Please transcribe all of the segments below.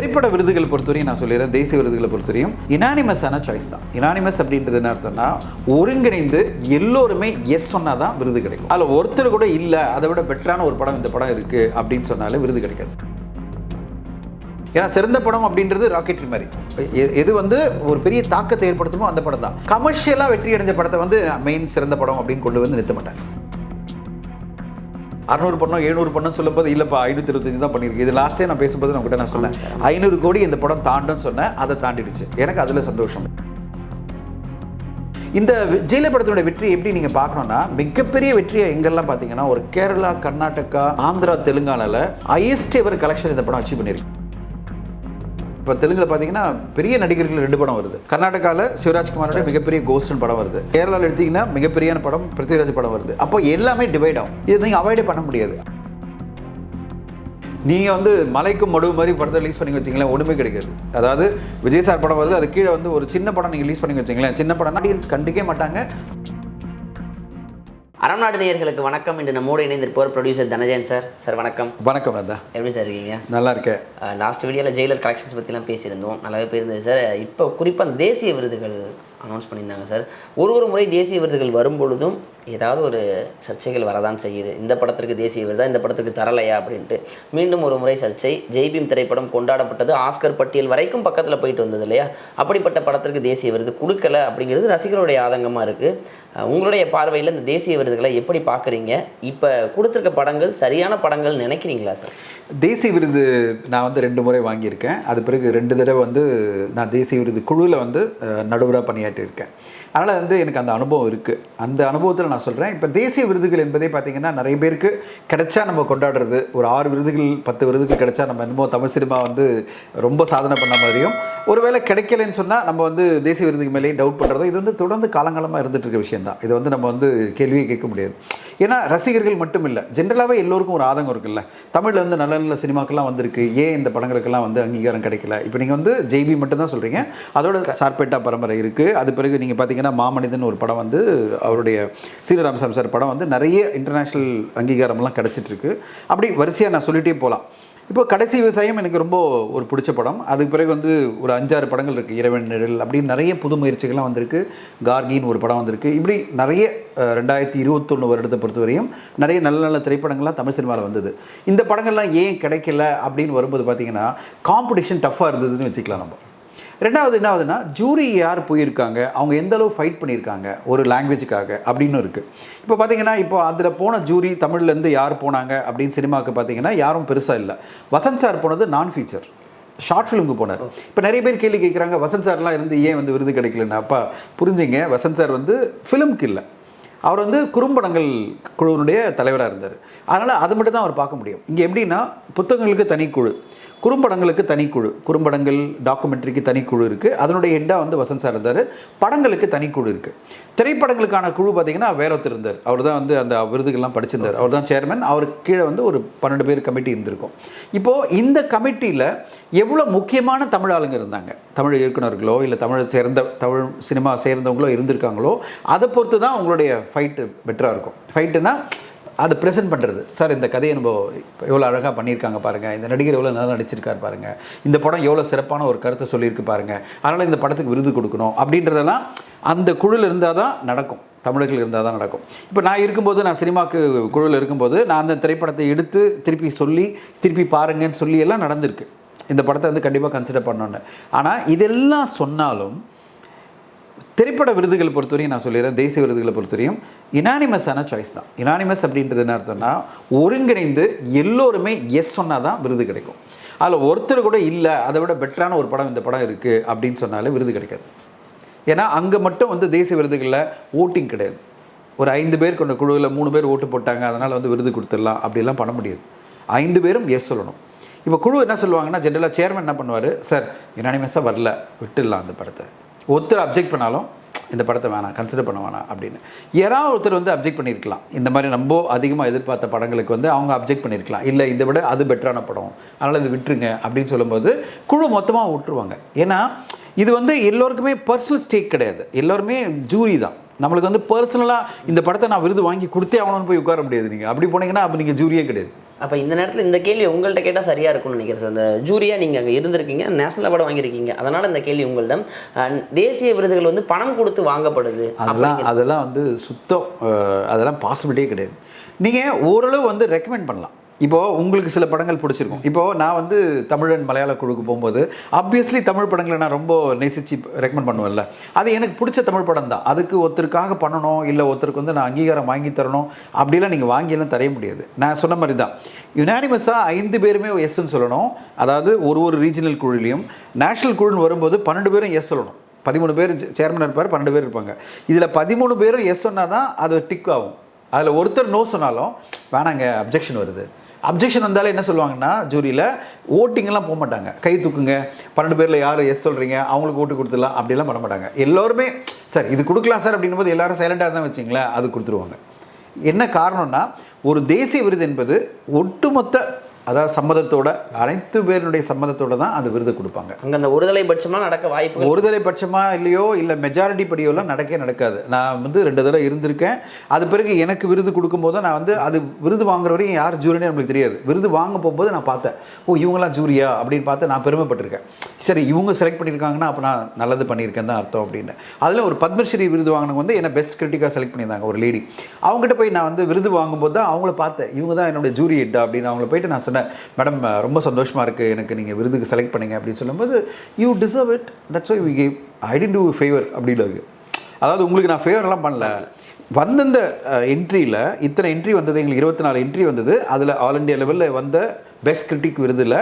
திரைப்பட விருதுகள் பொறுத்தவரையும் நான் சொல்லிடுறேன். தேசிய விருதுகளை பொறுத்தவரையும் இனானிமஸான சாய்ஸ் தான். இனானிமஸ் அப்படின்றது என்ன அர்த்தம்னா ஒருங்கிணைந்து எல்லோருமே எஸ் சொன்னால் தான் விருது கிடைக்கும். அதில் ஒருத்தர் கூட இல்லை அதை விட பெட்டரான ஒரு படம் இந்த படம் இருக்குது அப்படின்னு சொன்னாலே விருது கிடைக்காது. ஏன்னா சிறந்த படம் அப்படின்றது ராக்கெட்ரி மாதிரி. எது வந்து ஒரு பெரிய தாக்கத்தை ஏற்படுத்துமோ அந்த படம் தான். கமர்ஷியலாக வெற்றி அடைஞ்ச படத்தை வந்து மெயின் சிறந்த படம் அப்படின்னு கொண்டு வந்து நிறுத்த மாட்டாங்க. அறநூறு படம் எழுநூறு படம் சொல்லும்போது இல்லைப்பா ஐநூற்றி இருபத்தஞ்சு தான் பண்ணியிருக்கு. இது லாஸ்ட்டே நான் பேசும்போது நான் கூட நான் சொன்னேன். ஐநூறு கோடி இந்த படம் தாண்டுன்னு சொன்னேன். அதை தாண்டிடுச்சு. எனக்கு அதில் சந்தோஷம். இந்த ஜெயில படத்தோட வெற்றி எப்படி நீங்க பார்க்கணும்னா மிகப்பெரிய வெற்றியை எங்கெல்லாம் பார்த்தீங்கன்னா ஒரு கேரளா கர்நாடகா ஆந்திரா தெலுங்கானால ஹையஸ்ட் எவர் கலெக்ஷன் இந்த படம் அச்சீவ் பண்ணியிருக்கு. இப்போ தெலுங்குல பார்த்தீங்கன்னா பெரிய நடிகர்கள் ரெண்டு படம் வருது. கர்நாடகாவில் சிவராஜ்குமாரோட மிகப்பெரிய கோஸ்டன் படம் வருது. கேரளாவில் எடுத்தீங்கன்னா மிகப்பெரியான படம் பிருத்திவிராஜ் படம் வருது. அப்போ எல்லாமே டிவைட் ஆகும். இது நீங்கள் அவாய்டே பண்ண முடியாது. நீங்கள் வந்து மலைக்கும் மடுவு மாதிரி படத்தை ரிலீஸ் பண்ணி வச்சிங்களேன் ஒன்றுமே கிடைக்காது. அதாவது விஜய் சார் படம் வருது அது கீழே வந்து ஒரு சின்ன படம் நீங்கள் ரிலீஸ் பண்ணி வச்சிங்களேன் சின்ன படம் ஆடியன்ஸ் கண்டிக்கவே மாட்டாங்க. அறம் நாடு நேயர்களுக்கு வணக்கம். இன்று நம்மோடு இணைந்திருப்பவர் ப்ரொடியூசர் தனஜயன் சார். சார் வணக்கம். வணக்கம் நந்தா எப்படி சார் இருக்கீங்க? நல்லா இருக்கேன். லாஸ்ட் வீடியோவில் ஜெயிலர் கலெக்ஷன்ஸ் பற்றிலாம் பேசியிருந்தோம். நல்லாவே போயிருந்தது சார். இப்போ குறிப்பாக தேசிய விருதுகள் அனௌன்ஸ் பண்ணியிருந்தாங்க சார். ஒரு ஒரு முறை தேசிய விருதுகள் வரும்பொழுதும் ஏதாவது ஒரு சர்ச்சைகள் வரதான் செய்யுது. இந்த படத்திற்கு தேசிய விருதா இந்த படத்துக்கு தரலையா அப்படின்ட்டு. மீண்டும் ஒரு முறை சர்ச்சை. ஜெய்பீம் திரைப்படம் கொண்டாடப்பட்டது. ஆஸ்கர் பட்டியல் வரைக்கும் பக்கத்தில் போயிட்டு வந்தது இல்லையா? அப்படிப்பட்ட படத்திற்கு தேசிய விருது கொடுக்கல அப்படிங்கிறது ரசிகர்களுடைய ஆதங்கமாக இருக்குது உங்களுடைய பார்வையில் இந்த தேசிய விருதுகளை எப்படி பார்க்குறீங்க? இப்போ கொடுத்துருக்க படங்கள் சரியான படங்கள் நினைக்கிறீங்களா சார்? தேசிய விருது நான் வந்து ரெண்டு முறை வாங்கியிருக்கேன். அது பிறகு ரெண்டு தடவை வந்து நான் தேசிய விருது குழுவில் வந்து நடுவராக பணியாற்றியிருக்கேன். அதனால் வந்து எனக்கு அந்த அனுபவம் இருக்குது அந்த அனுபவத்தில் நான் சொல்கிறேன் இப்போ தேசிய விருதுகள் என்பதே பார்த்திங்கன்னா நிறைய பேருக்கு கிடைச்சா நம்ம கொண்டாடுறது. ஒரு ஆறு விருதுகள் பத்து விருதுகள் கிடைச்சா நம்ம என்னமோ தமிழ் சினிமா வந்து ரொம்ப சாதனை பண்ண மாதிரியும் ஒருவேளை கிடைக்கலன்னு சொன்னால் நம்ம வந்து தேசிய விருதுக்கு மேலேயும் டவுட் பண்ணுறதோ இது வந்து தொடர்ந்து காலங்காலமாக இருந்துகிட்டு இருக்க விஷயந்தான் இது வந்து நம்ம வந்து கேள்வியே கேட்க முடியாது. ஏன்னா ரசிகர்கள் மட்டும் இல்லை ஜென்ரலாகவே எல்லோருக்கும் ஒரு ஆதங்கம் இருக்குல்ல. தமிழில் வந்து நல்ல நல்ல சினிமாக்கெல்லாம் வந்திருக்கு. ஏன் இந்த படங்களுக்கெல்லாம் வந்து அங்கீகாரம் கிடைக்கல? இப்போ நீங்கள் வந்து ஜெய்பி மட்டும் தான் சொல்கிறீங்க அதோட சார்பேட்டா பரம்பரை இருக்குது அது பிறகு நீங்கள் பார்த்தீங்கன்னா மாமனிதன் ஒரு படம் வந்து அவருடைய சீனராமசாமி சார் படம் வந்து நிறைய இன்டர்நேஷ்னல் அங்கீகாரம்லாம் கிடைச்சிட்டு இருக்கு அப்படி வரிசையாக நான் சொல்லிகிட்டே போகலாம் இப்போ கடைசி விவசாயம் எனக்கு ரொம்ப ஒரு பிடிச்ச படம். அதுக்கு பிறகு வந்து ஒரு அஞ்சாறு படங்கள் இருக்குது இரவன் நிழல் அப்படின்னு நிறைய புது முயற்சிகள்லாம் வந்திருக்கு. கார்கின்னு ஒரு படம் வந்திருக்கு. இப்படி நிறைய ரெண்டாயிரத்தி இருபத்தொன்று வருடத்தை பொறுத்தவரையும் நிறைய நல்ல நல்ல திரைப்படங்கள்லாம் தமிழ் சினிமாவில் வந்தது. இந்த படங்கள்லாம் ஏன் கிடைக்கல அப்படின்னு வரும்போது பார்த்திங்கன்னா காம்படிஷன் டஃப்பாக இருந்ததுன்னு வச்சுக்கலாம் நம்ம. ரெண்டாவது என்ன ஆகுதுன்னா ஜூரி யார் போயிருக்காங்க? அவங்க எந்த அளவு ஃபைட் பண்ணியிருக்காங்க? ஒரு லாங்குவேஜுக்காக அப்படின்னு இருக்குது இப்போ பார்த்தீங்கன்னா இப்போ அதில் போன ஜூரி தமிழ்லேருந்து யார் போனாங்க அப்படின்னு சினிமாவுக்கு பார்த்தீங்கன்னா யாரும் பெருசாக இல்லை. வசந்த் சார் போனது நான் ஃபீச்சர் ஷார்ட் ஃபிலிமுக்கு போனார். இப்போ நிறைய பேர் கேள்வி கேட்குறாங்க வசந்த் சார்லாம் இருந்து ஏன் வந்து விருது கிடைக்கலன்னா? அப்பா புரிஞ்சுங்க வசந்த் சார் வந்து ஃபிலிம்க்கு இல்லை. அவர் வந்து குறும்படங்கள் குழுவினுடைய தலைவராக இருந்தார். அதனால் அது மட்டும் தான் அவர் பார்க்க முடியும். இங்கே எப்படின்னா புத்தகங்களுக்கு தனிக்குழு குறும்படங்களுக்கு தனிக்குழு குறும்படங்கள் டாக்குமெண்ட்ரிக்கு தனிக்குழு இருக்குது அதனுடைய ஹெட்டாக வந்து வசந்த் சார் இருந்தார். படங்களுக்கு தனிக்குழு இருக்குது திரைப்படங்களுக்கான குழு பார்த்தீங்கன்னா வேற ஒருத்தர் இருந்தார். அவர் தான் வந்து அந்த விருதுகள்லாம் படிச்சிருந்தார். அவர் தான் சேர்மன் அவருக்கு கீழே வந்து ஒரு பன்னெண்டு பேர் கமிட்டி இருந்திருக்கும். இப்போது இந்த கமிட்டியில் எவ்வளோ முக்கியமான தமிழ் ஆளுங்க இருந்தாங்க? தமிழ் இயக்குனர்களோ இல்லை தமிழ் சேர்ந்த தமிழ் சினிமா சேர்ந்தவங்களோ இருந்திருக்காங்களோ அதை பொறுத்து தான் அவங்களுடைய ஃபைட்டு பெட்டராக இருக்கும் ஃபைட்டுனா அதை ப்ரெசென்ட் பண்ணுறது சார் இந்த கதையை நம்ம எவ்வளோ அழகாக பண்ணியிருக்காங்க பாருங்கள் இந்த நடிகர் எவ்வளோ நல்லா நடிச்சிருக்காரு பாருங்கள் இந்த படம் எவ்வளோ சிறப்பான ஒரு கருத்தை சொல்லியிருக்கு பாருங்கள் அதனால் இந்த படத்துக்கு விருது கொடுக்கணும் அப்படின்றதெல்லாம் அந்த குழுவில் இருந்தால் தான் நடக்கும். தமிழர்கள் இருந்தால் தான் நடக்கும். இப்போ நான் இருக்கும்போது நான் சினிமாக்கு குழுவில் இருக்கும்போது நான் அந்த திரைப்படத்தை எடுத்து திருப்பி சொல்லி திருப்பி பாருங்கன்னு சொல்லி எல்லாம் நடந்திருக்கு. இந்த படத்தை வந்து கண்டிப்பாக கன்சிடர் பண்ணோன்னு ஆனால் இதெல்லாம் சொன்னாலும் திரைப்பட விருதுகள் பொறுத்தவரையும் நான் சொல்லிடுறேன் தேசிய விருதுகளை பொறுத்தவரையும் இனானிமஸான சாய்ஸ் தான். இனானிமஸ் அப்படின்றது என்ன அர்த்தம்னா ஒருங்கிணைந்து எல்லோருமே எஸ் சொன்னால் தான் விருது கிடைக்கும். அதில் ஒருத்தர் கூட இல்லை அதை விட பெட்டரான ஒரு படம் இந்த படம் இருக்குது அப்படின்னு சொன்னாலே விருது கிடைக்காது. ஏன்னா அங்கே மட்டும் வந்து தேசிய விருதுகளில் ஓட்டிங் கிடையாது. ஒரு ஐந்து பேர் கொண்ட குழுவில் மூணு பேர் ஓட்டு போட்டாங்க அதனால் வந்து விருது கொடுத்துடலாம் அப்படிலாம் பண்ண முடியாது. ஐந்து பேரும் எஸ் சொல்லணும். இப்போ குழு என்ன சொல்லுவாங்கன்னா ஜென்ரலாக சேர்மன் என்ன பண்ணுவார்? சார் யுனானிமஸாக வரல விட்டுடலாம் அந்த படத்தை. ஒருத்தர் அப்ஜெக்ட் பண்ணாலும் இந்த படத்தை வேணாம் கன்சிடர் பண்ண வேணாம் அப்படின்னு. யாராவது ஒருத்தர் வந்து அப்ஜெக்ட் பண்ணியிருக்கலாம். இந்த மாதிரி ரொம்ப அதிகமாக எதிர்பார்த்த படங்களுக்கு வந்து அவங்க அப்ஜெக்ட் பண்ணியிருக்கலாம். இல்லை இதை விட அது பெட்டரான படம். அதனால் இது விட்டுருங்க அப்படின்னு சொல்லும்போது குழு மொத்தமாக விட்டுருவாங்க. ஏன்னா இது வந்து எல்லோருக்குமே பர்சனல் ஸ்டேக் கிடையாது. எல்லோருமே ஜூரி தான். நம்மளுக்கு வந்து பர்சனலாக இந்த படத்தை நான் விருது வாங்கி கொடுத்தே ஆகணும்னு போய் உட்கார முடியாது நீங்கள் அப்படி போனீங்கன்னா அப்போ நீங்கள் ஜூரியே கிடையாது. அப்போ இந்த நேரத்தில் இந்த கேள்வி உங்கள்கிட்ட கேட்டால் சரியாக இருக்கும்னு நினைக்கிறேன் சார். இந்த ஜூரியாக நீங்கள் அங்கே இருந்திருக்கீங்க நேஷனல் அவார்டு வாங்கியிருக்கீங்க. அதனால் இந்த கேள்வி உங்களிடம் தேசிய விருதுகள் வந்து பணம் கொடுத்து வாங்கப்படுது அதெல்லாம் அதெல்லாம் வந்து சுத்தம் அதெல்லாம் பாசிபிலிட்டியே கிடையாது. நீங்கள் ஓரளவு வந்து ரெக்கமெண்ட் பண்ணலாம். இப்போது உங்களுக்கு சில படங்கள் பிடிச்சிருக்கும். இப்போது நான் வந்து தமிழன் மலையாள குழுக்கு போகும்போது ஆப்வியஸ்லி தமிழ் படங்களை நான் ரொம்ப நேசித்து ரெக்கமெண்ட் பண்ணுவேன்ல. அது எனக்கு பிடிச்ச தமிழ் படம் தான். அதுக்கு ஒருத்தருக்காக பண்ணணும் இல்லை ஒருத்தருக்கு வந்து நான் அங்கீகாரம் வாங்கி தரணும் அப்படிலாம் நீங்கள் வாங்கியெல்லாம் தரைய முடியாது. நான் சொன்ன மாதிரி தான். யுனானிமஸாக ஐந்து பேருமே எஸ்ன்னு சொல்லணும். அதாவது ஒரு ஒரு ரீஜனல் குழுலையும் நேஷனல் குழுன்னு வரும்போது பன்னெண்டு பேரும் எஸ் சொல்லணும். பதிமூணு பேர் சேர்மன் இருப்பார் பன்னெண்டு பேர் இருப்பாங்க. இதில் பதிமூணு பேரும் எஸ் சொன்னால் தான் அது டிக் ஆகும். அதில் ஒருத்தர் நோ சொன்னாலும் வேணாங்க அப்ஜெக்ஷன் வருது. அப்ஜெக்ஷன் வந்தாலே என்ன சொல்லுவாங்கன்னா ஜூரியில் ஓட்டிங்கெல்லாம் போக மாட்டாங்க கை தூக்குங்க. பன்னெண்டு பேரில் யார் எஸ் சொல்கிறீங்க அவங்களுக்கு ஓட்டு கொடுத்துடலாம் அப்படிலாம் பண்ண மாட்டாங்க எல்லோருமே சார் இது கொடுக்கலாம் சார் அப்படின்னும் போது எல்லாரும் சைலண்டாக இருந்தால் வச்சிங்களேன் அது கொடுத்துருவாங்க. என்ன காரணம்னா ஒரு தேசிய விருது என்பது ஒட்டுமொத்த அதாவது சம்மதத்தோட அனைத்து பேருடைய சம்மதத்தோட தான் அந்த விருது கொடுப்பாங்க. அங்கே அந்த ஒருதலை பட்சமாக நடக்க வாய்ப்புகள் ஒருதலை பட்சமா இல்லையோ இல்லை மெஜாரிட்டி படியோலாம் நடக்கவே நடக்காது. நான் வந்து ரெண்டு தடவை இருந்திருக்கேன். அது பிறகு எனக்கு விருது கொடுக்கும்போது நான் வந்து அது விருது வாங்குற வரையும் யார் ஜூரினே நம்மளுக்கு தெரியாது. விருது வாங்க போகும்போது நான் பார்த்தேன். ஓ இவங்களாம் ஜூரியா அப்படின்னு பார்த்து நான் பெருமைப்பட்டிருக்கேன். சரி இவங்க செலக்ட் பண்ணியிருக்காங்கன்னா அப்போ நான் நல்லது பண்ணியிருக்கேன் தான் அர்த்தம் அப்படின்னு. அதில் ஒரு பத்மஸ்ரீ விருது வாங்கினவங்க வந்து என்ன பெஸ்ட் கிரிட்டிக்காக செலக்ட் பண்ணியிருந்தாங்க ஒரு லேடி அவங்ககிட்ட போய் நான் வந்து விருது வாங்கும்போது தான் அவங்கள பார்த்தேன். இவங்க தான் என்னோட ஜூரி ஹெட்டா அப்படின்னு. அவங்கள போயிட்டு நான் சொன்னேன். மேடம் ரொம்ப சந்தோஷமாக இருக்குது எனக்கு நீங்கள் விருதுக்கு செலக்ட் பண்ணீங்க அப்படின்னு சொல்லும்போது you deserve it that's why we gave I tend to favour அப்படின்னு அதாவது உங்களுக்கு நான் ஃபேவர்லாம் பண்ணல. வந்தந்த என்ட்ரியில் இத்தனை என்ட்ரி வந்தது. எங்களுக்கு இருபத்தி நாலு என்ட்ரி வந்தது. அதில் ஆல் இண்டியா லெவலில் வந்த பெஸ்ட் கிரிட்டிக் விருதில்.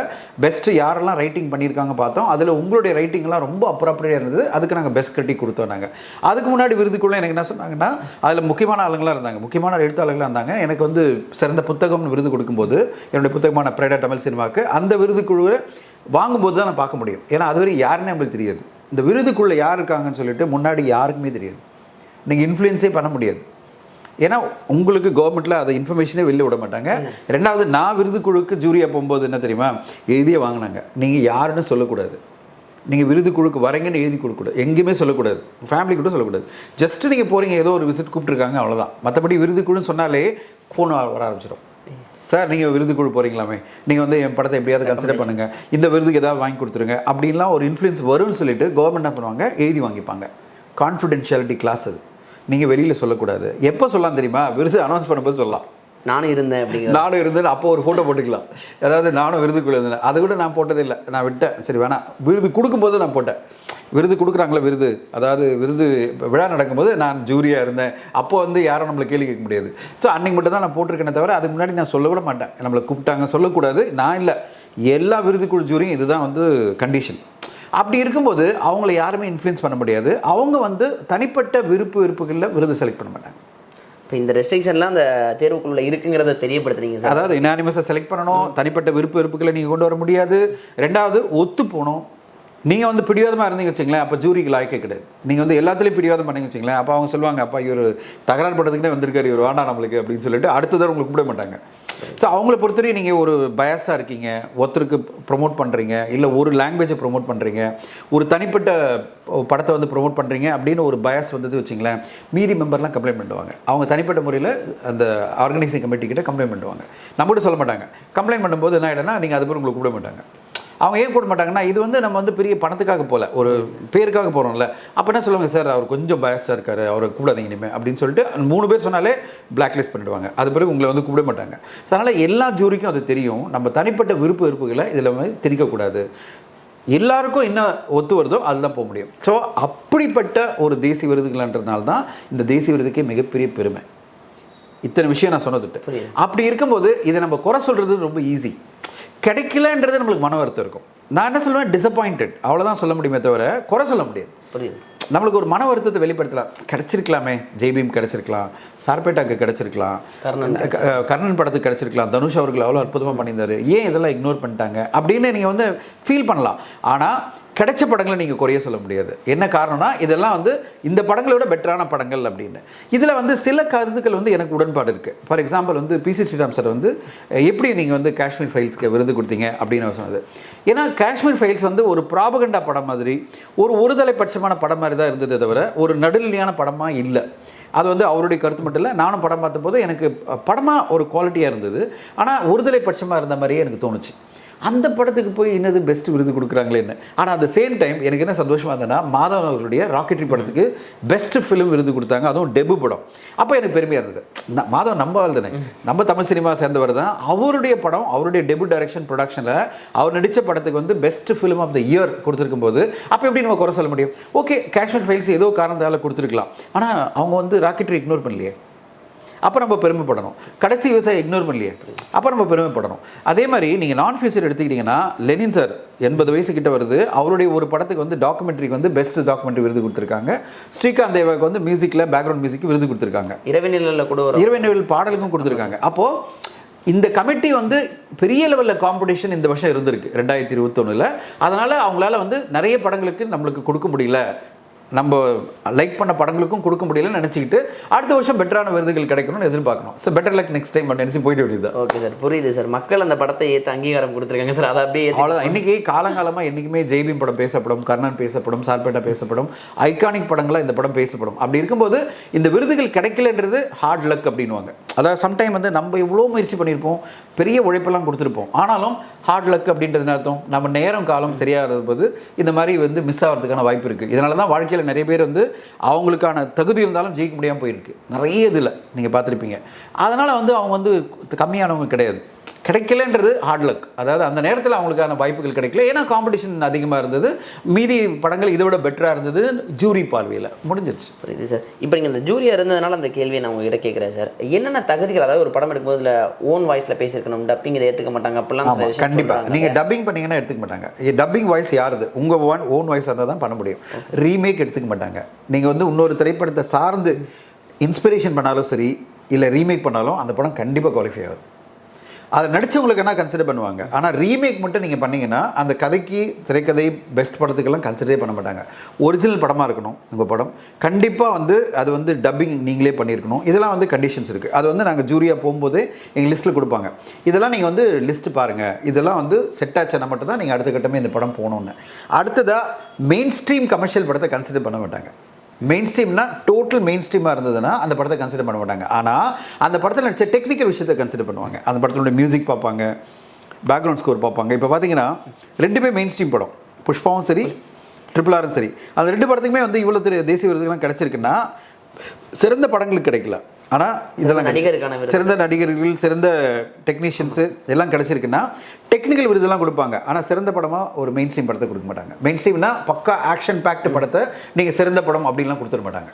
பெஸ்ட்டு யாரெல்லாம் ரைட்டிங் பண்ணியிருக்காங்க பார்த்தோம். அதில் உங்களுடைய ரைட்டிங்லாம் ரொம்ப அப்ராப்ரியேட் இருந்தது. அதுக்கு நாங்கள் பெஸ்ட் கிரிட்டிக் கொடுத்தோம் நாங்கள் அதுக்கு முன்னாடி விருதுக்குள்ளே எனக்கு என்ன சொன்னாங்கன்னா அதில் முக்கியமான ஆளுங்களாக இருந்தாங்க. முக்கியமான எழுத்தாளர்களாக இருந்தாங்க. எனக்கு வந்து சிறந்த புத்தகம்னு விருது கொடுக்கும்போது என்னுடைய புத்தகமான பிரேடா தமிழ் சினிமாவுக்கு அந்த விருதுக்குழுவை வாங்கும்போது தான் நான் பார்க்க முடியும். ஏன்னா அதுவரை யாருன்னு நம்மளுக்கு தெரியாது. இந்த விருதுக்குள்ளே யார் இருக்காங்கன்னு சொல்லிட்டு முன்னாடி யாருக்குமே தெரியாது. நீங்கள் இன்ஃப்ளூயன்ஸே பண்ண முடியாது. ஏன்னா உங்களுக்கு கவர்மெண்ட்டில் அதை இன்ஃபர்மேஷனே வெளில விட மாட்டாங்க. ரெண்டாவது நான் விருதுக்குழுக்கு ஜூரியா போகும்போது என்ன தெரியுமா? எழுதியே வாங்கினாங்க. நீங்கள் யாருன்னு சொல்லக்கூடாது. நீங்கள் விருதுக்குழுக்கு வரீங்கன்னு எழுதி கொடுக்கூடாது எங்கேயுமே சொல்லக்கூடாது. ஃபேமிலி கூட சொல்லக்கூடாது. ஜஸ்ட் நீங்கள் போகிறீங்க ஏதோ ஒரு விசிட் கூப்பிட்ருக்காங்க அவ்வளோதான் மற்றபடி விருதுக்குழுன்னு சொன்னாலே ஃபோன் வர ஆரம்பிச்சிடும் சார் நீங்கள் விருதுக்குழு போகிறீங்களாமே நீங்கள் வந்து என் படத்தை எப்படியாவது கன்சிடர் பண்ணுங்கள் இந்த விருதுக்கு ஏதாவது வாங்கி கொடுத்துருங்க. அப்படின்லாம் ஒரு இன்ஃப்ளூயன்ஸ் வரும்னு சொல்லிட்டு கவர்மெண்ட் என்ன பண்ணுவாங்க? எழுதி வாங்கிப்பாங்க. கான்ஃபிடென்ஷியாலிட்டி கிளாஸ் அது. நீங்கள் வெளியில் சொல்லக்கூடாது. எப்போ சொல்லலாம் தெரியுமா? விருது அனௌன்ஸ் பண்ணும்போது சொல்லலாம். நானும் இருந்தேன் அப்படிங்கிற நானும் இருந்தேன் அப்போ ஒரு ஃபோட்டோ போட்டுக்கலாம். அதாவது நானும் விருதுக்குள்ள இருந்தேன். அதை கூட நான் போட்டதே இல்லை நான் விட்டேன். சரி வேணாம். விருது கொடுக்கும்போது நான் போட்டேன். விருது கொடுக்குறாங்களே விருது. அதாவது விருது விழா நடக்கும்போது நான் ஜூரியாக இருந்தேன். அப்போ வந்து யாரும் நம்மளை கேள்வி கேட்க முடியாது. ஸோ அன்னைக்கு மட்டும் தான் நான் போட்டிருக்கேனே தவிர அதுக்கு முன்னாடி நான் சொல்ல கூட மாட்டேன். நம்மளை கூப்பிட்டாங்க சொல்லக்கூடாது. நான் இல்லை. எல்லா விருதுக்குழு ஜூரியும் இதுதான் வந்து கண்டிஷன் அப்படி இருக்கும்போது அவங்கள யாருமே இன்ஃப்ளூயன்ஸ் பண்ண முடியாது. அவங்க வந்து தனிப்பட்ட விருப்பு விருப்புகளில் விருது செலக்ட் பண்ண மாட்டாங்க. இப்போ இந்த ரெஸ்ட்ரிக்ஷன்லாம் அந்த தேர்வுக்குள்ள இருக்குங்கிறத தெரியப்படுத்துறீங்க சார்? அதாவது இனானிமஸை செலக்ட் பண்ணணும் தனிப்பட்ட விருப்ப வெறுப்புகளை நீங்கள் கொண்டு வர முடியாது. ரெண்டாவது ஒத்து போகணும். நீங்கள் வந்து பிடிவாதமாக இருந்தீங்க வச்சுங்களேன் அப்போ ஜூரிக்கு லாய்க்கே கிடையாது. நீங்கள் வந்து எல்லாத்துலேயும் பிடிவாதம் பண்ணீங்க வச்சுங்களேன் அப்போ அவங்க சொல்லுவாங்க அப்பா இவர் தகராறு படுறதுக்குனே வந்திருக்காரு இவர் வேண்டாம் நம்மளுக்கு அப்படின்னு சொல்லிட்டு அடுத்த தடவை உங்களுக்கு கூப்பிட மாட்டாங்க. ஸோ அவங்கள பொறுத்தவரை நீங்கள் ஒரு பயஸாக இருக்கீங்க ஒருத்தருக்கு ப்ரொமோட் பண்ணுறீங்க இல்லை ஒரு லாங்குவேஜை ப்ரொமோட் பண்ணுறீங்க ஒரு தனிப்பட்ட படத்தை வந்து ப்ரொமோட் பண்ணுறீங்க அப்படின்னு ஒரு பயஸ் வந்தது வச்சிங்களேன் மீதி மெம்பர்லாம் கம்ப்ளைண்ட் பண்ணுவாங்க. அவங்க தனிப்பட்ட முறையில் அந்த ஆர்கனைசிங் கமிட்டிக்கிட்ட கம்ப்ளைண்ட் பண்ணுவாங்க. நம்மகிட்ட சொல்ல மாட்டாங்க. கம்ப்ளைண்ட் பண்ணும்போது என்ன ஆகிடும்னா நீங்கள் அது பேர் உங்களுக்கு கூப்பிட மாட்டாங்க. அவங்க ஏன் கூப்பிட மாட்டாங்கன்னா இது வந்து நம்ம வந்து பெரிய பணத்துக்காக போகல ஒரு பேருக்காக போகிறோம்ல அப்போ என்ன சொல்லுவாங்க சார் அவர் கொஞ்சம் பயஸ்டாக இருக்காரு அவரை கூப்பிடாதீங்க இனிமேல் அப்படின்னு சொல்லிட்டு மூணு பேர் சொன்னாலே பிளாக் லிஸ்ட் பண்ணிடுவாங்க. அது பிறகு உங்களை வந்து கூப்பிட மாட்டாங்க. ஸோ அதனால் எல்லா ஜூரிக்கும் அது தெரியும். நம்ம தனிப்பட்ட விருப்ப வெறுப்புகளை இதில் வந்து திணிக்கக்கூடாது எல்லாருக்கும் என்ன ஒத்து வருதோ அதுதான் போக முடியும். ஸோ அப்படிப்பட்ட ஒரு தேசிய விருதுகள்ன்றதுனால தான் இந்த தேசிய விருதுக்கே மிகப்பெரிய பெருமை. இத்தனை விஷயம் நான் சொன்னதுட்டு. அப்படி இருக்கும்போது இதை நம்ம குறை சொல்கிறது ரொம்ப ஈஸி கிடைக்கலன்றது நம்மளுக்கு மன வருத்தம் இருக்கும். நான் என்ன சொல்லுவேன்? டிசப்பாயிண்டட் அவ்வளோதான் சொல்ல முடியுமே தவிர குறை சொல்ல முடியாது. புரியுது நம்மளுக்கு ஒரு மன வருத்தத்தை வெளிப்படுத்தலாம். கிடைச்சிருக்கலாமே. ஜெய்பீம் கிடைச்சிருக்கலாம். சார்பேட்டாக்கு கிடைச்சிருக்கலாம். கர்ணன் படத்துக்கு கிடைச்சிருக்கலாம். தனுஷ் அவர்கள் அவ்வளோ அற்புதமாக பண்ணியிருந்தாரு. ஏன் இதெல்லாம் இக்னோர் பண்ணிட்டாங்க? அப்படின்னு நீங்கள் வந்து ஃபீல் பண்ணலாம். ஆனால் கிடைச்ச படங்களை நீங்கள் குறைய சொல்ல முடியாது. என்ன காரணம்னா இதெல்லாம் வந்து இந்த படங்களை விட பெட்டரான படங்கள் அப்படின்னு. இதில் வந்து சில கருத்துக்கள் வந்து எனக்கு உடன்பாடு இருக்குது ஃபார் எக்ஸாம்பிள் வந்து பிசி ஸ்ரீராம் சார் வந்து எப்படி நீங்கள் வந்து காஷ்மீர் ஃபைல்ஸ்க்கு விருது கொடுத்தீங்க? அப்படின்னு சொன்னது. ஏன்னா காஷ்மீர் ஃபைல்ஸ் வந்து ஒரு ப்ராபகண்டா படம் மாதிரி ஒரு ஒருதலை பட்சமான படம் மாதிரி தான் இருந்ததே தவிர ஒரு நடுநிலையான படமாக இல்லை. அது வந்து அவருடைய கருத்து மட்டும் இல்லை நானும் படம் பார்த்தபோது எனக்கு படமாக ஒரு குவாலிட்டியாக இருந்தது. ஆனால் ஒருதலை பட்சமாக இருந்த மாதிரியே எனக்கு தோணுச்சு. அந்த படத்துக்கு போய் என்னது பெஸ்ட் விருது கொடுக்குறாங்களேன்னு ஆனால் அந்த சேம் டைம் எனக்கு என்ன சந்தோஷமாக இருந்ததுன்னா மாதவன் அவர்களுடைய ராக்கெட்ரி படத்துக்கு பெஸ்ட் ஃபிலிம் விருது கொடுத்தாங்க. அதுவும் டெபு படம். அப்போ எனக்கு பெருமையாக இருந்தது. மாதவன் நம்ம ஆள் தானே. நம்ம தமிழ் சினிமா சேர்ந்தவர் தான். அவருடைய படம் அவருடைய டெபு டைரக்ஷன் ப்ரொடக்ஷனில் அவர் நடித்த படத்துக்கு வந்து best film of the year கொடுத்துருக்கும் போது அப்போ எப்படி நம்ம குறை சொல்ல முடியும்? ஓகே காஷ்மீர் ஃபைல்ஸ் ஏதோ காரணத்தால் கொடுத்துருக்கலாம். ஆனால் அவங்க வந்து ராக்கெட்ரி இக்னோர் பண்ணலையே. அப்போ நம்ம பெருமைப்படணும். கடைசி விவசாயி இக்னோர் பண்ணலையே. அப்போ நம்ம பெருமைப்படணும். அதே மாதிரி நீங்கள் நான் ஃபியூச்சர் எடுத்துக்கிட்டிங்கன்னா லெனின் சார் எண்பது வயசு கிட்ட வருது. அவருடைய ஒரு படத்துக்கு வந்து டாக்குமெண்ட்ரிக்கு வந்து பெஸ்ட் டாக்குமெண்ட்ரி விருது கொடுத்துருக்காங்க. ஸ்ரீகாந்த் தேவாக்கு வந்து மியூசிக்கில் பேக்ரவுண்ட் மியூசிக் விருது கொடுத்துருக்காங்க. இரவினிலில் கூட ஒரு இரவினவில் பாடலுக்கும் கொடுத்துருக்காங்க. அப்போது இந்த கமிட்டி வந்து பெரிய லெவலில் காம்படிஷன் இந்த வருஷம் இருந்திருக்கு ரெண்டாயிரத்தி இருபத்தொன்னில். அதனால் அவங்களால வந்து நிறைய படங்களுக்கு நம்மளுக்கு கொடுக்க முடியல. நம்ம லைக் பண்ண படங்களுக்கும் கொடுக்க முடியலன்னு நினச்சிக்கிட்டு அடுத்த வருஷம் பெட்டரான விருதுகள் கிடைக்கணும்னு எதிர்பார்க்கணும். So better luck next time நினச்சி போயிட்டு வேண்டியது ஓகே சார் புரியுது சார் மக்கள் அந்த படத்தை ஏற்று அங்கீகாரம் கொடுத்துருக்காங்க சார் அதை அப்படியே அவ்வளோதான் இன்னைக்கு காலங்காலமாக என்றைக்குமே ஜெய்பீம் படம் பேசப்படும் கர்ணன் பேசப்படும் சார்பேட்டா பேசப்படும் ஐகானிக் படங்களாக இந்த படம் பேசப்படும். அப்படி இருக்கும்போது இந்த விருதுகள் கிடைக்கலன்றது ஹார்ட் லக் அப்படின்வாங்க அதாவது சம்டைம் வந்து நம்ம இவ்வளோ முயற்சி பண்ணியிருப்போம் பெரிய உழைப்பெல்லாம் கொடுத்துருப்போம். ஆனாலும் ஹார்ட் லக் அப்படின்றது என்ன அர்த்தம் நம்ம நேரம் காலம் சரியாக இருப்பது இந்த மாதிரி வந்து மிஸ் ஆகிறதுக்கான வாய்ப்பு இருக்குது இதனால தான் வாழ்க்கையில் நிறைய பேர் வந்து அவங்களுக்கான தகுதி இருந்தாலும் ஜெயிக்க முடியாமல் போயிருக்கு. நிறைய இதில் நீங்கள் பார்த்துருப்பீங்க. அதனால் வந்து அவங்க வந்து கம்மியானவங்க கிடையாது. கிடைக்கலன்றது ஹார்ட் லக் அதாவது அந்த நேரத்தில் அவங்களுக்கான வாய்ப்புகள் கிடைக்கல. ஏன்னா காம்படிஷன் அதிகமாக இருந்தது. மீதி படங்கள் இதை விட பெட்டராக இருந்தது ஜூரி பார்வையில். முடிஞ்சிருச்சு. புரியுது சார். இப்போ நீங்கள் இந்த ஜூரியா இருந்ததுனால அந்த கேள்வியை நான் உங்ககிட்ட கேட்குறேன் சார். என்னென்ன தகுதிகள் அதாவது ஒரு படம் எடுக்கும்போது இதில் ஓன் வாய்ஸில் பேசியிருக்கணும் டப்பிங் இதை ஏற்றுக்க மாட்டாங்க அப்படிலாம் கண்டிப்பாக. நீங்கள் டப்பிங் பண்ணீங்கன்னா எடுத்துக்க மாட்டாங்க. டப்பிங் வாய்ஸ் யாருது? உங்கள் ஓன் ஓன் வாய்ஸ் இருந்தால் தான் பண்ண முடியும். ரீமேக் எடுத்துக்க மாட்டாங்க. நீங்கள் வந்து இன்னொரு திரைப்படத்தை சார்ந்து இன்ஸ்பிரேஷன் பண்ணாலும் சரி இல்லை ரீமேக் பண்ணாலும் அந்த படம் கண்டிப்பாக குவாலிஃபை ஆகுது. அதை நடித்தவங்களுக்கு என்ன கன்சிடர் பண்ணுவாங்க? ஆனால் ரீமேக் மட்டும் நீங்கள் பண்ணீங்கன்னா அந்த கதைக்கு திரைக்கதை பெஸ்ட் படத்துக்கெல்லாம் கன்சிடரே பண்ண மாட்டாங்க. ஒரிஜினல் படமாக இருக்கணும் உங்கள் படம். கண்டிப்பாக வந்து அது வந்து டப்பிங் நீங்களே பண்ணியிருக்கணும். இதெல்லாம் வந்து கண்டிஷன்ஸ் இருக்குது அது வந்து நாங்கள் ஜூரியாக போகும்போதே எங்கள் லிஸ்ட்டில் கொடுப்பாங்க. இதெல்லாம் நீங்கள் வந்து லிஸ்ட் பாருங்கள் இதெல்லாம் வந்து செட் ஆச்சுன்னா மட்டும் தான் நீங்கள் அடுத்த கட்டமே இந்த படம் போகணுன்னு அடுத்ததாக மெயின் ஸ்ட்ரீம் கமர்ஷியல் படத்தை கன்சிடர் பண்ண மாட்டாங்க. மெயின் ஸ்ட்ரீம்னா டோட்டல் மெயின் ஸ்ட்ரீமாக இருந்ததுன்னா அந்த படத்தை கன்சிடர் பண்ண மாட்டாங்க. ஆனால் அந்த படத்தில் நடிச்ச டெக்னிக்கல் விஷயத்தை கன்சிடர் பண்ணுவாங்க. அந்த படத்தினுடைய மியூசிக் பார்ப்பாங்க பேக்ரவுண்ட் ஸ்கோர் பார்ப்பாங்க. இப்போ பார்த்தீங்கன்னா ரெண்டுமே மெயின் ஸ்ட்ரீம் படம். புஷ்பாவும் சரி ட்ரிபிள் ஆரும் சரி. அந்த ரெண்டு படத்துக்குமே வந்து இவ்வளோ தேசிய விருதுகள்லாம் கிடச்சிருக்குன்னா சிறந்த படங்களுக்கு கிடைக்கல. ஆனால் இதெல்லாம். சிறந்த நடிகர்கள் சிறந்த டெக்னீஷியன்ஸு எல்லாம் கிடச்சிருக்குன்னா டெக்னிக்கல் விருதுலாம் கொடுப்பாங்க. ஆனால் சிறந்த படமாக ஒரு மெயின் ஸ்ட்ரீம் படத்தை கொடுக்க மாட்டாங்க. மெயின் ஸ்ட்ரீம்னா பக்கா ஆக்ஷன் பேக்டு படத்தை நீங்கள் சிறந்த படம் அப்படின்லாம் கொடுத்துட மாட்டாங்க.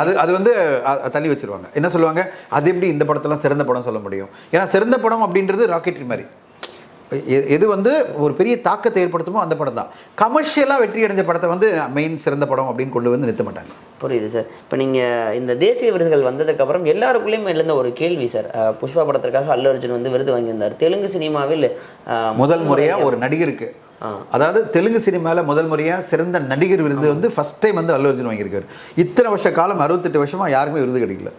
அது அது வந்து தள்ளி வச்சிருவாங்க. என்ன சொல்லுவாங்க? அது எப்படி இந்த படத்தெல்லாம் சிறந்த படம் சொல்ல முடியும்? ஏன்னா சிறந்த படம் அப்படின்றது ராக்கெட்ரி மாதிரி. எது வந்து ஒரு பெரிய தாக்கத்தை ஏற்படுத்துமோ அந்த படம் தான். கமர்ஷியலாக வெற்றி அடைஞ்ச படத்தை வந்து மெயின் சிறந்த படம் அப்படின்னு கொண்டு வந்து நிறுத்த மாட்டாங்க. புரியுது சார். இப்போ நீங்கள் இந்த தேசிய விருதுகள் வந்ததுக்கப்புறம் எல்லாருக்குள்ளேயும் எழுந்த ஒரு கேள்வி சார். புஷ்பா படத்திற்காக அல்லு அர்ஜுன் வந்து விருது வாங்கியிருந்தார். தெலுங்கு சினிமாவில் முதல் முறையாக ஒரு நடிகருக்கு. அதாவது தெலுங்கு சினிமாவில் முதல் முறையாக சிறந்த நடிகர் விருது வந்து ஃபர்ஸ்ட் டைம் வந்து அல்லு அர்ஜுன் வாங்கியிருக்காரு. இத்தனை வருஷ காலம் அறுபத்தெட்டு வருஷமாக யாருக்குமே விருது கிடைக்கல.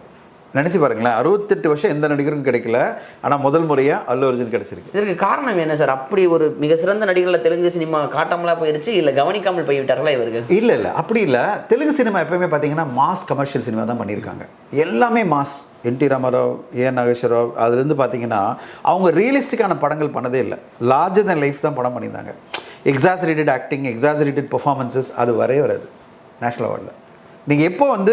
நினச்சி பாருங்களேன் அறுபத்தெட்டு வருஷம் எந்த நடிகருக்கும் கிடைக்கல. ஆனால் முதல் முறையாக அல்லு அர்ஜுன் கிடைச்சிருக்கு. இதற்கு காரணம் என்ன சார்? அப்படி ஒரு மிக சிறந்த நடிகர்களை தெலுங்கு சினிமா காட்டாமலா போயிருச்சு இல்லை கவனிக்காமல் போய்விட்டார்களா இவர்கள் இல்லை இல்லை அப்படி இல்லை. தெலுங்கு சினிமா எப்பவுமே பார்த்தீங்கன்னா மாஸ் கமர்ஷியல் சினிமா தான் பண்ணியிருக்காங்க. எல்லாமே mass N T Ramarao A Nageswararao அதுலேருந்து பார்த்தீங்கன்னா அவங்க ரியலிஸ்டிக்கான படங்கள் பண்ணதே இல்லை. லார்ஜர் than லைஃப் தான் படம் பண்ணியிருந்தாங்க. எக்ஸாசரேட்டட் ஆக்டிங் எக்ஸாசரேட்டட் பெர்ஃபார்மன்சஸ் அது வரவே வராது. நேஷ்னல் அவார்டில் நீங்கள் எப்போ வந்து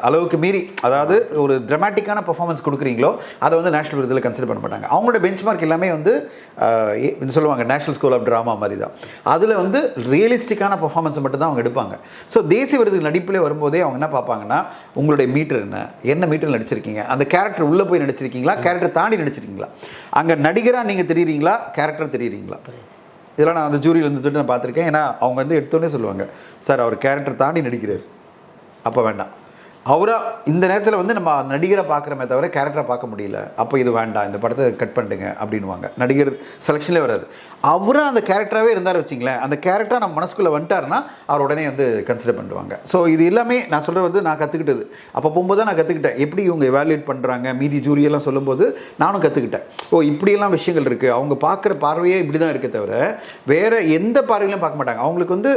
அளவுக்கு மீறி அதாவது ஒரு ட்ரமாட்டிக்கான பர்ஃபார்மன்ஸ் கொடுக்குறீங்களோ அதை வந்து நேஷனல் விருதில் கன்சிடர் பண்ண மாட்டாங்க. அவங்களோட பெஞ்ச்மார்க் எல்லாமே வந்து ஏ- இது சொல்லுவாங்க நேஷனல் ஸ்கூல் ஆஃப் ட்ராமா மாதிரி தான். அதில் வந்து ரியலிஸ்டிக்கான பர்ஃபார்மன்ஸை மட்டும் தான் அவங்க எடுப்பாங்க. ஸோ தேசிய விருது நடிப்பிலே வரும்போதே அவங்க என்ன பார்ப்பாங்கன்னா உங்களுடைய மீட்டர் என்ன? என்ன மீட்டர் நடிச்சிருக்கீங்க? அந்த கேரக்டர் உள்ளே போய் நடிச்சிருக்கீங்களா? கேரக்டர் தாண்டி நடிச்சிருக்கீங்களா? அங்கே நடிகராக நீங்கள் தெரியுறீங்களா? கேரக்டர் தெரியுறீங்களா? இதெல்லாம் நான் அந்த ஜூரியில் இருந்துட்டு நான் பார்த்துருக்கேன். ஏன்னா அவங்க வந்து எடுத்தோடனே சொல்லுவாங்க சார் அவர் கேரக்டர் தாண்டி நடிக்கிறார். அப்போ வேண்டாம். அவராக இந்த நேரத்தில் வந்து நம்ம நடிகரை பார்க்குறமே தவிர கேரக்டரை பார்க்க முடியல. அப்போ இது வேண்டாம் இந்த படத்தை கட் பண்ணுங்க அப்படின்வாங்க நடிகர் செலெக்ஷன்லேயே வராது. அவராக அந்த கேரக்டராகவே இருந்தார் வச்சிங்களேன் அந்த கேரக்டராக நம்ம மனசுக்குள்ளே வந்துட்டாருன்னா அவர் உடனே வந்து கன்சிடர் பண்ணுவாங்க ஸோ இது எல்லாமே நான் சொல்கிறது வந்து நான் கற்றுக்கிட்டது அப்போ போகும்போது தான் நான் கற்றுக்கிட்டேன் எப்படி இவங்க எவாலுவேட் பண்ணுறாங்க மீதி ஜூரியெல்லாம் சொல்லும்போது நானும் கற்றுக்கிட்டேன் ஓ இப்படியெல்லாம் விஷயங்கள் இருக்குது அவங்க பார்க்குற பார்வையே இப்படி தான் இருக்கே தவிர வேறு எந்த பார்வையிலும் பார்க்க மாட்டாங்க. அவங்களுக்கு வந்து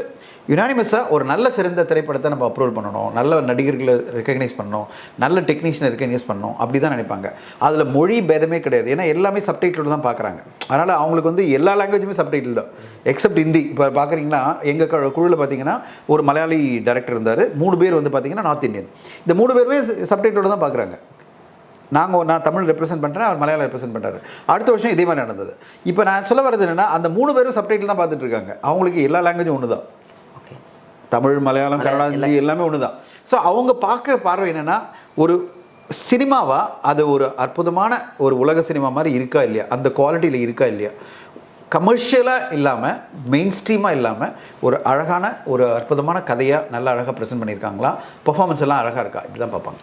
யுனானிமஸாக ஒரு நல்ல சிறந்த திரைப்படத்தை நம்ம அப்ரூவல் பண்ணணும். நல்ல நடிகர்களை ரெக்கக்னைஸ் பண்ணணும். நல்ல டெக்னீஷியனை ரெக்கக்னைஸ் பண்ணணும். அப்படி தான் நினைப்பாங்க. அதில் மொழி பேதமே கிடையாது. ஏன்னா எல்லாமே சப்டைட்டில் தான் பார்க்குறாங்க அதனால் அவங்களுக்கு வந்து எல்லா லாங்குவேஜுமே சப்டைட்டில் தான். எக்ஸப்ட் ஹிந்தி. இப்போ பார்க்குறீங்கன்னா எங்கள் குழுவில் பார்த்தீங்கன்னா ஒரு மலையாளி டைரக்டர் இருந்தார். மூணு பேர் வந்து பார்த்தீங்கன்னா நார்த் இந்தியன் இந்த மூணு பேருமே சப்டைட்டில் தான் பார்க்குறாங்க நாங்கள் நான் தமிழ் ரெப்ரசென்ட் பண்ணுறேன் அவர் மலையாளம் ரெப்ரசென்ட் பண்ணுறாரு அடுத்த வருஷம் இதே மாதிரி நடந்தது. இப்போ நான் சொல்ல வர்றது என்னென்னா அந்த மூணு பேரும் சப்டைட்டில் தான் பார்த்துட்டு இருக்காங்க. அவங்களுக்கு எல்லா லாங்குவேஜும் ஒன்று தான் தமிழ் மலையாளம் கன்னடா ஹிந்தி எல்லாமே ஒன்று தான் ஸோ அவங்க பார்க்குற பார்வை என்னென்னா ஒரு சினிமாவா அது ஒரு அற்புதமான ஒரு உலக சினிமா மாதிரி இருக்கா இல்லையா? அந்த குவாலிட்டியில் இருக்கா இல்லையா? கமர்ஷியலாக இல்லாமல் மெயின் ஸ்ட்ரீமாக இல்லாமல் ஒரு அழகான ஒரு அற்புதமான கதையாக நல்லா அழகாக ப்ரெசென்ட் பண்ணியிருக்காங்களா? பெர்ஃபார்மன்ஸ் எல்லாம் அழகாக இருக்கா? இப்படி தான் பார்ப்பாங்க.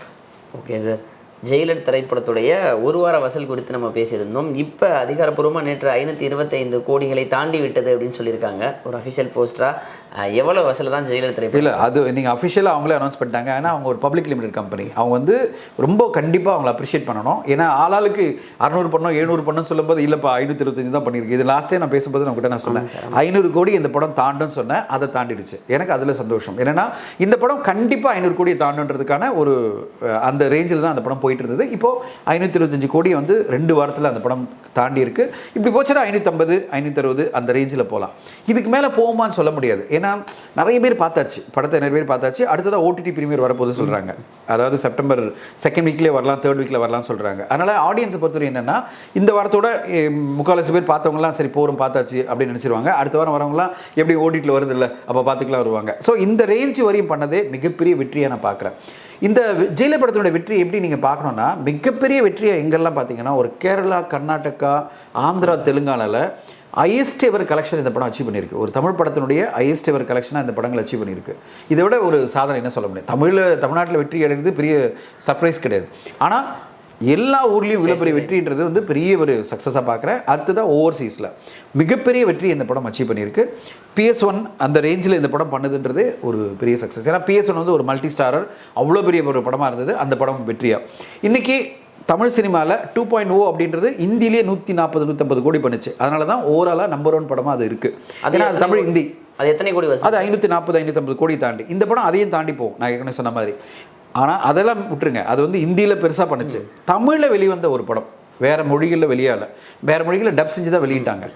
ஓகே சார் ஜெயிலர் திரைப்படத்துடைய ஒரு வார வசூல் குறித்து நம்ம பேசியிருந்தோம். இப்போ அதிகாரப்பூர்வமாக நேற்று ஐநூற்றி இருபத்தைந்து கோடிகளை தாண்டி விட்டது அப்படின்னு சொல்லியிருக்காங்க. ஒரு அஃபிஷியல் போஸ்டராக எவ்வளோ வசூல் தான் திரைப்படம் இல்லை அது நீங்கள் அஃபிஷியலாக அவங்களே அனௌன்ஸ் பண்ணிட்டாங்க. ஏன்னா அவங்க ஒரு பப்ளிக் லிமிடெட் கம்பெனி அவங்க வந்து ரொம்ப கண்டிப்பாக அவங்கள அப்ரிஷியேட் பண்ணணும். ஏன்னா ஆளாளுக்கு அறநூறு பண்ணோம் எழுநூறு பண்ணோம் சொல்லும்போது இல்லைப்பா ஐநூற்றி இருபத்தஞ்சு தான் பண்ணியிருக்கு. இது லாஸ்ட்டே நான் பேசும்போது நான் கிட்ட நான் சொன்னேன். ஐநூறு கோடி இந்த படம் தாண்டுன்னு சொன்னேன். அதை தாண்டிடுச்சு. எனக்கு அதில் சந்தோஷம். என்னன்னா இந்த படம் கண்டிப்பாக ஐநூறு கோடியை தாண்டுன்றதுக்கான ஒரு அந்த ரேஞ்சில் தான் அந்த படம் போயிட்டு இருந்தது இப்போது ஐநூற்றி இருபத்தஞ்சு கோடியை வந்து ரெண்டு வாரத்தில் அந்த படம் தாண்டி இருக்கு இப்படி போச்சுன்னா ஐநூற்றம்பது ஐநூற்றறுபது அந்த ரேஞ்சில் போகலாம் இதுக்கு மேலே போகுமான்னு சொல்ல முடியாது. ஏன்னா நிறைய பேர் பார்த்தாச்சு. படத்தை நிறைய பேர் பார்த்தாச்சு. அடுத்ததாக ஓடிடி பிரீமியர் வரப்போது சொல்கிறாங்க அதாவது செப்டம்பர் செகண்ட் வீக்லேயே வரலாம் தேர்ட் வீக்கில் வரலாம் சொல்கிறாங்க அதனால் ஆடியன்ஸை பொறுத்தவரை என்னென்னா இந்த வாரத்தோட eh, முக்கால்வாசி பேர் பார்த்தவங்கலாம் சரி போகிறோம் பார்த்தாச்சு அப்படின்னு நினச்சிருவாங்க. அடுத்த வாரம் வரவங்களாம் எப்படி ஓடிட்டில் வருது இல்லை அப்போ பார்த்துக்கலாம் வருவாங்க. ஸோ இந்த ரேஞ்ச் வரையும் பண்ணதே மிகப்பெரிய வெற்றியை நான் பார்க்குறேன். இந்த ஜெயில படத்தினுடைய வெற்றி எப்படி நீங்கள் பார்க்கணுன்னா மிகப்பெரிய வெற்றியை எங்கெல்லாம் பார்த்தீங்கன்னா ஒரு கேரளா கர்நாடகா ஆந்திரா தெலுங்கானாவில் ஹையஸ்ட் எவர் கலெக்ஷன் இந்த படம் அச்சீவ் பண்ணியிருக்கு. ஒரு தமிழ் படத்தினுடைய ஹையஸ்ட் எவர் கலெக்ஷனாக இந்த படங்கள் அச்சீவ் பண்ணியிருக்கு. இதை விட ஒரு சாதனை என்ன சொல்ல முடியும்? தமிழில் தமிழ்நாட்டில் வெற்றி அடைகிறது பெரிய சர்ப்ரைஸ் கிடையாது. ஆனால் எல்லா ஊர்லேயும் இவ்வளோ பெரிய வெற்றின்றது வந்து பெரிய ஒரு சக்ஸஸாக பார்க்குறேன். அடுத்ததான் ஓவர்சீஸில் மிகப்பெரிய வெற்றி இந்த படம் அச்சீவ் பண்ணியிருக்கு. பிஎஸ் ஒன் அந்த ரேஞ்சில் இந்த படம் பண்ணுதுன்றது ஒரு பெரிய சக்ஸஸ் ஏன்னா பிஎஸ் ஒன் வந்து ஒரு மல்டி ஸ்டாரர் அவ்வளோ பெரிய ஒரு படமாக இருந்தது. அந்த படம் வெற்றியா? இன்றைக்கி தமிழ் சினிமாவில் டூ பாயிண்ட் ஓ அப்படின்றது இந்தியிலேயே நூற்றி நாற்பது நூற்றம்பது கோடி பண்ணுச்சு. அதனால தான் ஓவராலாக நம்பர் ஒன் படமாக அது இருக்குது ஏன்னா அது தமிழ்? ஹிந்தி. அது எத்தனை கோடி அது ஐநூற்றி நாற்பது ஐநூற்றம்பது கோடி தாண்டி. இந்த படம் அதையும் தாண்டி போகும். நான் ஏற்கனவே சொன்ன மாதிரி. ஆனால் அதெல்லாம் விட்டுருங்க. அது வந்து இந்தியில் பெருசாக பண்ணுச்சு. தமிழில் வெளிவந்த ஒரு படம். வேறு மொழிகளில் வெளியால வேறு மொழிகளில் டப் செஞ்சு தான் வெளியிட்டாங்க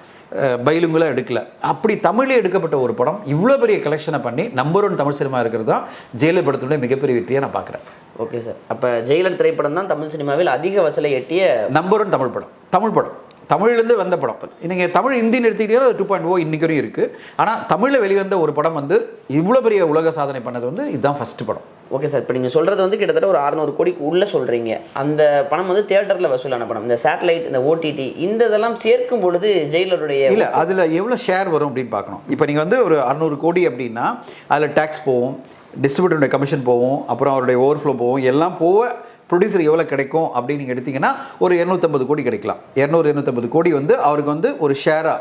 பயிலுங்களாக எடுக்கல. அப்படி தமிழில் எடுக்கப்பட்ட ஒரு படம். இவ்வளோ பெரிய கலெக்ஷனை பண்ணி நம்பர் ஒன் தமிழ் சினிமா இருக்கிறது தான் ஜெயிலர் படத்தினுடைய மிகப்பெரிய வெற்றியை நான் பார்க்குறேன். ஓகே சார் அப்போ ஜெயிலர் திரைப்படம் தான் தமிழ் சினிமாவில் அதிக வசூலை எட்டிய நம்பர் ஒன் தமிழ் படம். தமிழ் படம். தமிழ்லேருந்து வந்த படம். நீங்கள் தமிழ் ஹிந்தின்னு எடுத்துக்கிட்டீங்கன்னா டூ பாயிண்ட் ஓ இன்னைக்கு வரையும் இருக்குது ஆனால் தமிழில் வெளிவந்த ஒரு படம் வந்து இவ்வளோ பெரிய உலக சாதனை பண்ணது வந்து இதுதான் ஃபஸ்ட்டு படம். ஓகே சார் இப்போ நீங்கள் சொல்கிறது வந்து கிட்டத்தட்ட ஒரு அறநூறு கோடிக்கு உள்ளே சொல்கிறீங்க அந்த பணம் வந்து தியேட்டரில் வசூலான பணம் இந்த சேட்டலைட் இந்த ஓடிடி இந்த இதெல்லாம் சேர்க்கும் பொழுது ஜெயிலருடைய இல்லை அதில் எவ்வளோ ஷேர் வரும் அப்படின்னு பார்க்கணும். இப்போ நீங்கள் வந்து ஒரு அறநூறு கோடி அப்படின்னா அதில் டேக்ஸ் போகும் டிஸ்ட்ரிபியூட்டருடைய கமிஷன் போகும் அப்புறம் அவருடைய ஓவர்ஃப்ளோ போகும் எல்லாம் போக ப்ரொடியூசர் எவ்வளோ கிடைக்கும் அப்படின்னு நீங்கள் எடுத்தீங்கன்னா ஒரு இரநூத்தம்பது கோடி கிடைக்கலாம். இரநூறு இரநூத்தம்பது கோடி வந்து அவருக்கு வந்து ஒரு ஷேராக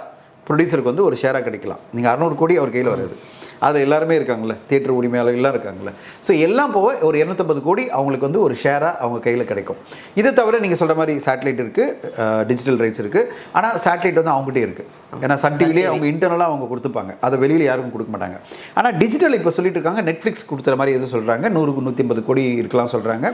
ப்ரொடியூசருக்கு வந்து ஒரு ஷேராக கிடைக்கலாம். நீங்கள் அறநூறு கோடி அவர் கையில் வருது. அது எல்லாருமே இருக்காங்கல்ல. தியேட்டர் உரிமையாளர்கள்லாம் இருக்காங்கல்ல. ஸோ எல்லாம் போக ஒரு இரநூத்தம்பது கோடி அவங்களுக்கு வந்து ஒரு ஷேராக அவங்க கையில் கிடைக்கும். இது தவிர நீங்கள் சொல்கிற மாதிரி சேட்டலைட் இருக்குது டிஜிட்டல் ரைட்ஸ் இருக்குது ஆனால் சேட்டலைட் வந்து அவங்ககிட்டே இருக்குது ஏன்னா சன் டிவிலே அவங்க இன்டர்னலாக அவங்க கொடுத்துப்பாங்க. அதை வெளியில் யாருக்கும் கொடுக்க மாட்டாங்க. ஆனால் டிஜிட்டல் இப்போ சொல்லிட்டு இருக்காங்க. நெட்ஃப்ளிக்ஸ் கொடுத்துற மாதிரி எதுவும் சொல்கிறாங்க நூறுக்கு நூற்றி ஐம்பது கோடி இருக்கலாம் சொல்கிறாங்க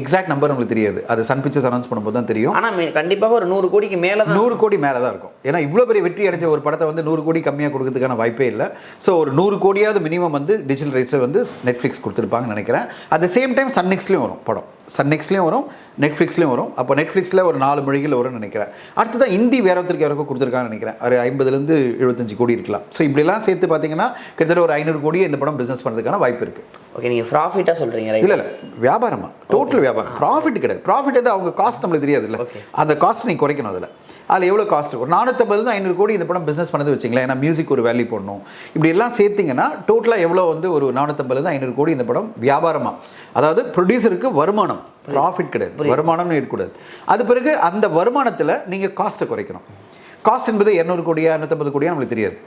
எக்ஸாக்ட் நம்பர் உங்களுக்கு தெரியாது. அது சன் பிக்சர்ஸ் அனௌன்ஸ் பண்ணும்போது தான் தெரியும். ஆனால் கண்டிப்பாக ஒரு நூறு கோடிக்கு மேலே நூறு கோடி மேலே தான் இருக்கும். ஏன்னா இவ்வளோ பெரிய வெற்றி அடைஞ்ச ஒரு படத்தை வந்து நூறு கோடி கம்மியாக கொடுக்கறதுக்கான வாய்ப்பே இல்லை. ஸோ ஒரு நூறு கோடியாவது மினிமம் வந்து டிஜிட்டல் ரைட்ஸை வந்து நெட்ஃப்ளிக்ஸ் கொடுத்துருப்பாங்கன்னு நினைக்கிறேன். அட் த சேம் டைம் சன்னெக்ஸ்லேயும் வரும் படம். சன்னெக்ஸ்லேயும் வரும். நெட்ஃப்ளிக்ஸ்லேயும் வரும். அப்போ நெட்ஃப்ளிக்ஸில் ஒரு நாலு மொழிகள் வரும்னு நினைக்கிறேன். அடுத்ததான் ஹிந்தி வேற ஒருத்தருக்கு யாருக்கும் கொடுத்துருக்காங்கன்னு நினைக்கிறேன். ஒரு ஐம்பதுலேருந்து எழுபத்தஞ்சு கோடி இருக்கலாம். ஸோ இப்படிலாம் சேர்த்து பார்த்தீங்கன்னா கிட்டத்தட்ட ஒரு ஐநூறு கோடியை இந்த படம் பிஸ்னஸ் பண்ணுறதுக்கான வாய்ப்பு இருக்குது ஓகே நீங்கள் ப்ராஃபிட்டாக சொல்கிறீங்க இல்லை இல்லை. வியாபாரமா. டோட்டல் வியாபாரம். ப்ராஃபிட் கிடையாது. ப்ராஃபிட் வந்து அவங்க காஸ்ட் நம்மளுக்கு தெரியாது இல்லை. அந்த காஸ்ட் நீங்கள் குறைக்கணும் அதில். அதில் எவ்வளோ காஸ்ட் ஒரு நானூற்றம்பது ஐநூறு கோடி இந்த படம் பிஸ்னஸ் பண்ணது வச்சிங்களேன். ஏன்னா மியூசிக் ஒரு வேல்யூ போடணும். இப்படி எல்லாம் சேர்த்திங்கன்னா டோட்டலாக எவ்வளோ வந்து ஒரு நானூற்றம்பது தான் ஐநூறு கோடி இந்த படம் வியாபாரமாக அதாவது ப்ரொடியூசருக்கு வருமானம் ப்ராஃபிட் கிடையாது. வருமானம்னு இருக்கக்கூடாது அது பிறகு அந்த வருமானத்தில் நீங்கள் காஸ்ட்டை குறைக்கணும். காஸ்ட் என்பது இரநூறு கோடியா இரநூத்தம்பது கோடியா நம்மளுக்கு தெரியாது.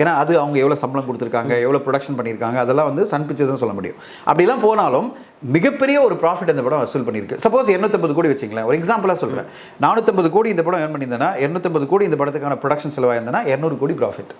ஏன்னா அது அவங்க எவ்வளோ சம்பளம் கொடுத்துருக்காங்க எவ்வளோ ப்ரொடக்ஷன் பண்ணியிருக்காங்க அதெல்லாம் வந்து சன் பிக்சர்ஸ் தான் சொல்ல முடியும். அப்படிலாம் போனாலும் மிகப்பெரிய ஒரு ப்ராஃபிட் இந்த படம் வசூல் பண்ணியிருக்கு. சப்போஸ் இரநூத்தம்பது கோடி வச்சுங்களேன். ஒரு எக்ஸாம்பிளாக சொல்கிறேன் நானூற்றம்பது கோடி இந்த படம் ஏர்ன் பண்ணியிருந்தேன்னா இரநூத்தம்பது கோடி இந்த படத்துக்கான ப்ரொடக்ஷன் செலவாயிருந்தனா இரநூறு கோடி ப்ராஃபிட்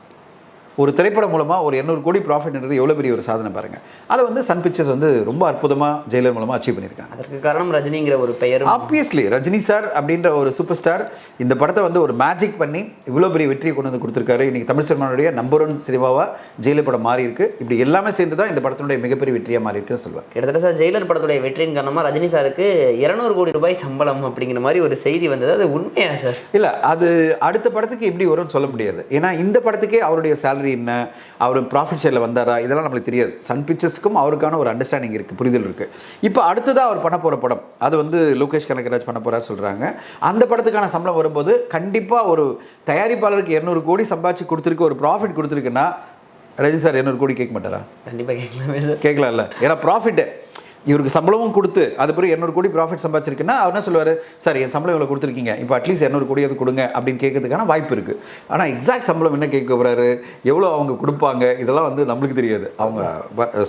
ஒரு திரைப்படம் மூலமாக ஒரு இரநூறு கோடி ப்ராஃபிட்ன்றது எவ்வளோ பெரிய ஒரு சாதனை பாருங்கள் அதை வந்து சன் பிக்சர்ஸ் வந்து ரொம்ப அற்புதமாக ஜெயிலர் மூலமாக அச்சீவ் பண்ணியிருக்காங்க. அதற்கு காரணம் ரஜினிங்கிற ஒரு பெயரும். ஆப்வியஸ்லி ரஜினி சார் அப்படின்ற ஒரு சூப்பர் ஸ்டார் இந்த படத்தை வந்து ஒரு மேஜிக் பண்ணி இவ்வளோ பெரிய வெற்றியை கொண்டு வந்து கொடுத்துருக்காரு. இன்னைக்கு தமிழ் சினிமாவுடைய நம்பர் ஒன் சினிமாவாக ஜெயிலர் படம் மாறி இருக்கு. இப்படி எல்லாமே சேர்ந்து தான் இந்த படத்தினுடைய மிகப்பெரிய வெற்றியாக மாறி இருக்குன்னு சொல்லுவேன் கிட்டத்தட்ட சார் ஜெயிலர் படத்துடைய வெற்றியின் காரணமாக ரஜினி சாருக்கு இரநூறு கோடி ரூபாய் சம்பளம் அப்படிங்கிற மாதிரி ஒரு செய்தி வந்தது. அது உண்மையா சார் இல்லை அது அடுத்த படத்துக்கு எப்படி வரும்னு சொல்ல முடியாது. ஏன்னா இந்த படத்துக்கே அவருடைய சேலரி என்ன அவர் ப்ராஃபிட் ஷேரில் வந்தாரா இதெல்லாம் நம்மளுக்கு தெரியாது. சன் பிக்சர்ஸ்க்கும் அவருக்கான ஒரு அண்டர்ஸ்டாண்டிங் இருக்குது புரிதல் இருக்குது இப்போ அடுத்ததாக அவர் பண்ண போகிற படம் அது வந்து லோகேஷ் கனகராஜ் பண்ண போகிறார் சொல்கிறாங்க அந்த படத்துக்கான சம்பளம் வரும்போது கண்டிப்பாக ஒரு தயாரிப்பாளருக்கு இரநூறு கோடி சம்பாதிச்சு கொடுத்துருக்கு ஒரு ப்ராஃபிட் கொடுத்துருக்குன்னா ரஜினி சார் இரநூறு கோடி கேட்க மாட்டாரா? கண்டிப்பாக கேட்கலாமே சார். கேட்கலாம்ல. ஏன்னா ப்ராஃபிட்டு இவருக்கு சம்பளமும் கொடுத்து அது பிறகு இரநூறு கோடி ப்ராஃபிட் சம்பாதிச்சிருக்குன்னா அவர் என்ன சொல்லுவார்? சார் என் சம்பளம் இவ்வளோ கொடுத்துருக்கீங்க. இப்போ அட்லீஸ்ட் இரநூறு கோடி அது கொடுங்க அப்படின்னு கேட்கறதுக்கான வாய்ப்பு இருக்குது ஆனால் எக்ஸாக்ட் சம்பளம் என்ன கேட்க போகிறாரு எவ்வளோ அவங்க கொடுப்பாங்க? இதெல்லாம் வந்து நம்மளுக்கு தெரியாது. அவங்க வ-